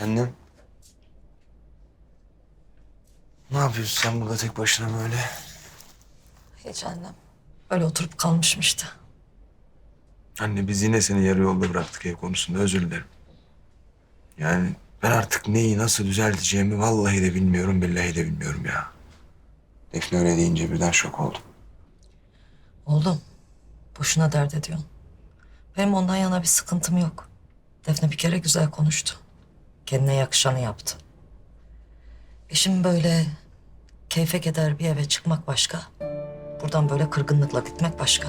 Annem. Ne yapıyorsun sen burada tek başına böyle? Hiç annem. Öyle oturup kalmışım işte. Anne biz yine seni yarı yolda bıraktık ev konusunda özür dilerim. Yani ben artık neyi nasıl düzelteceğimi vallahi de bilmiyorum billahi de bilmiyorum ya. Defne öyle deyince birden şok oldum. Oğlum, boşuna dert ediyorsun. Benim ondan yana bir sıkıntım yok. Defne bir kere güzel konuştu. Kendine yakışanı yaptı. E şimdi böyle keyfe keder bir eve çıkmak başka. Buradan böyle kırgınlıkla gitmek başka.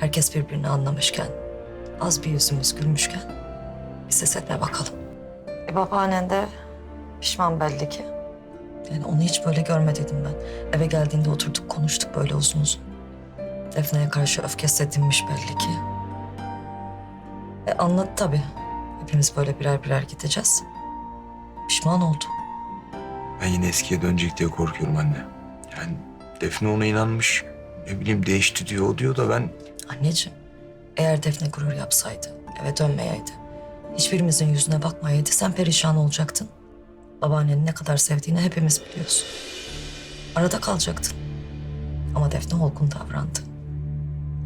Herkes birbirini anlamışken, az bir yüzümüz gülmüşken bir ses etme bakalım. E babaannen de pişman belli ki. Yani onu hiç böyle görmediydim ben. Eve geldiğinde oturduk konuştuk böyle uzun uzun. Defne'ye karşı öfkesi dinmiş belli ki. E anladı tabii. Hepimiz böyle birer birer gideceğiz. Pişman oldu. Ben yine eskiye dönecek diye korkuyorum anne. Yani Defne ona inanmış. Ne bileyim değişti diyor o diyor da ben Anneciğim, eğer Defne gurur yapsaydı, eve dönmeyeydi, hiçbirimizin yüzüne bakmayaydı sen perişan olacaktın. Babaannenin ne kadar sevdiğini hepimiz biliyoruz. Arada kalacaktın. Ama Defne olgun davrandı.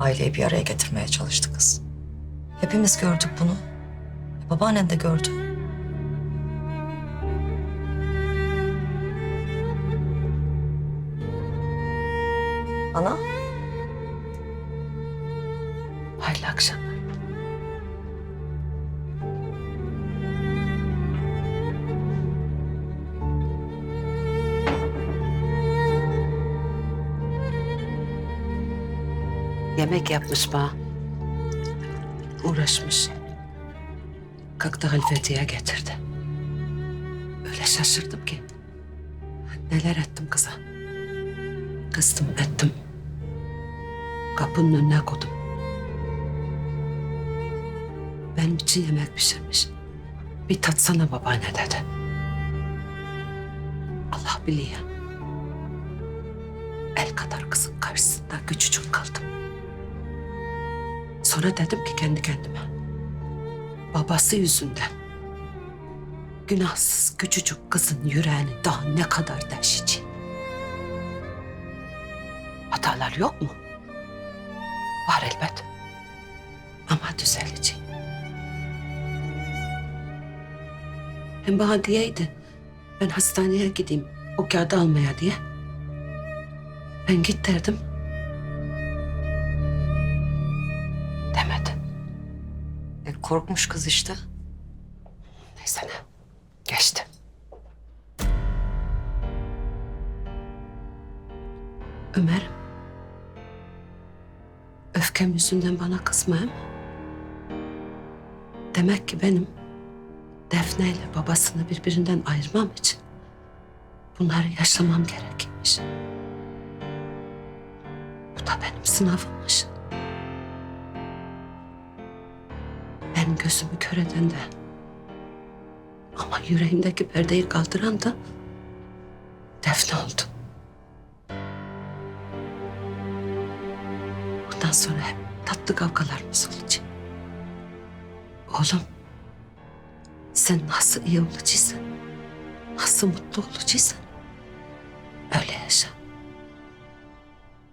Aileyi bir araya getirmeye çalıştı kız. Hepimiz gördük bunu. Babaannen de gördü. Ana? Hayırlı akşamlar. Yemek yapmış bana. Uğraşmış. Kalktı halifetiye getirdi. Öyle şaşırdım ki. Neler ettim kıza. Kıstım ettim. Kapının önüne koydum. Benim için yemek pişirmiş. Bir tatsana babaanne dedi. Allah biliyor. El kadar kızın karşısında küçücük kaldım. Sonra dedim ki kendi kendime. Babası yüzünden günahsız küçücük kızın yüreğini daha ne kadar deşeceğim. Hatalar yok mu? Var elbet. Ama düzeleceğim. Hem bana diyeydi. Ben hastaneye gideyim o kağıdı almaya diye. Ben git derdim. Korkmuş kız işte. Neyse ne. Geçti. Ömer'im. Öfkem yüzünden bana kızma hem. Demek ki benim Defne ile babasını birbirinden ayırmam için bunları yaşamam gerekirmiş. Bu da benim sınavımmış. Benim gözümü kör eden de ama yüreğimdeki perdeyi kaldıran da Defne oldu. Bundan sonra hep tatlı kavgalarımız olacak. Oğlum, sen nasıl iyi olacaksan, nasıl mutlu olacaksan öyle yaşa.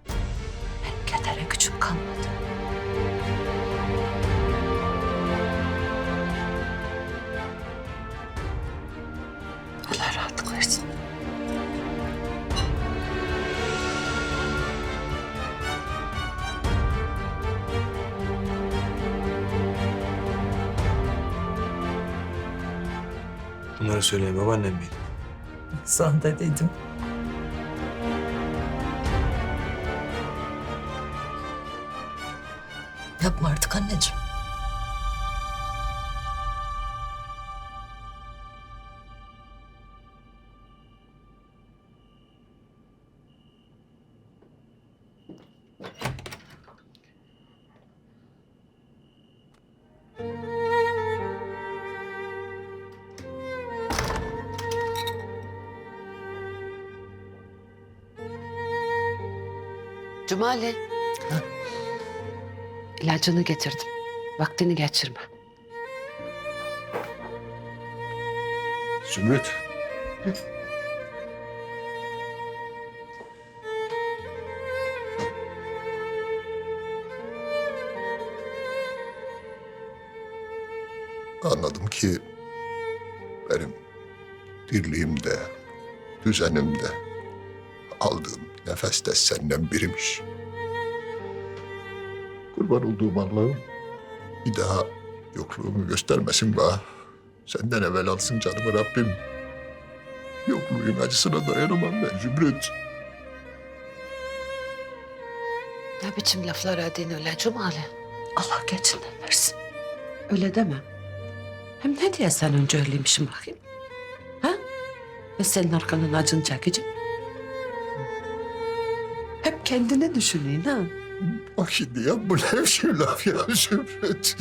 Benim kedere gücüm kalmadı. Bunları söyleyen babaannem miydi? Sana dediydim. Yapma artık anneciğim. Cumali. İlacını getirdim. Vaktini geçirme. Zümrüt. Anladım ki benim dirliğimde, düzenimde aldığım nefes de senden birimiş. Kurban olduğum Allah'ım bir daha yokluğumu göstermesin bana. Senden evvel alsın canımı Rabbim. Yokluğun acısına dayanamam ben Zümrüt. Ne biçim laflar edin öyle Cumali? Allah geçinden versin. Öyle deme. Hem ne diye sen önce öyleymişim bakayım? Ha? Ve senin arkanın acını çekeceğim. Hep kendini düşünün ha. Bak şimdi ya bu ne biçim laf ya Zümrüt.